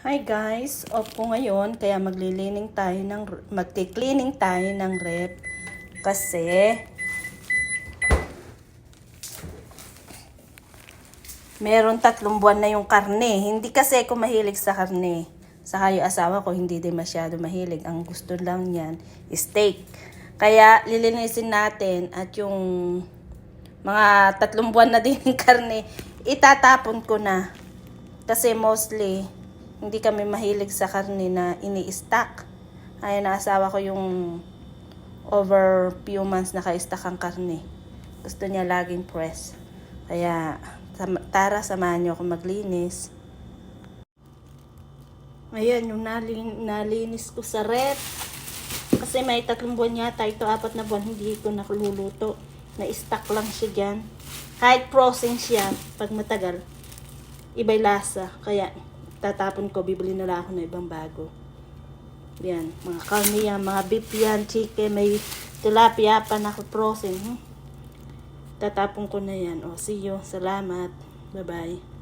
Hi guys, off ngayon kaya maglilining tayo ng magti-cleaning tayo ng rep kasi meron tatlong buwan na yung karne. Hindi kasi ako mahilig sa karne. Saka yung asawa ko hindi din masyado mahilig. Ang gusto lang niyan steak. Kaya lilinisin natin at yung mga tatlong buwan na din yung karne, itatapon ko na. Kasi mostly, hindi kami mahilig sa karne na ini-stack. Ayun, na asawa ko yung over few months naka-stack ang karne. Gusto niya laging press. Kaya, tara, samahan niyo ako maglinis. Ayan, yung nalin, nalinis ko sa rep. Kasi may tatlong buwan yata, ito apat na buwan, hindi ko nakululuto. Na-stack lang siya dyan. Kahit frozen siya, pag matagal, iba'y lasa. Kaya, tatapon ko, bibili na lang ako ng ibang bago. Yan, mga karne yan, mga beef yan, chicken, may tilapia pa na frozen. Hmm? Tatapon ko na yan. O, see you. Salamat. Bye-bye.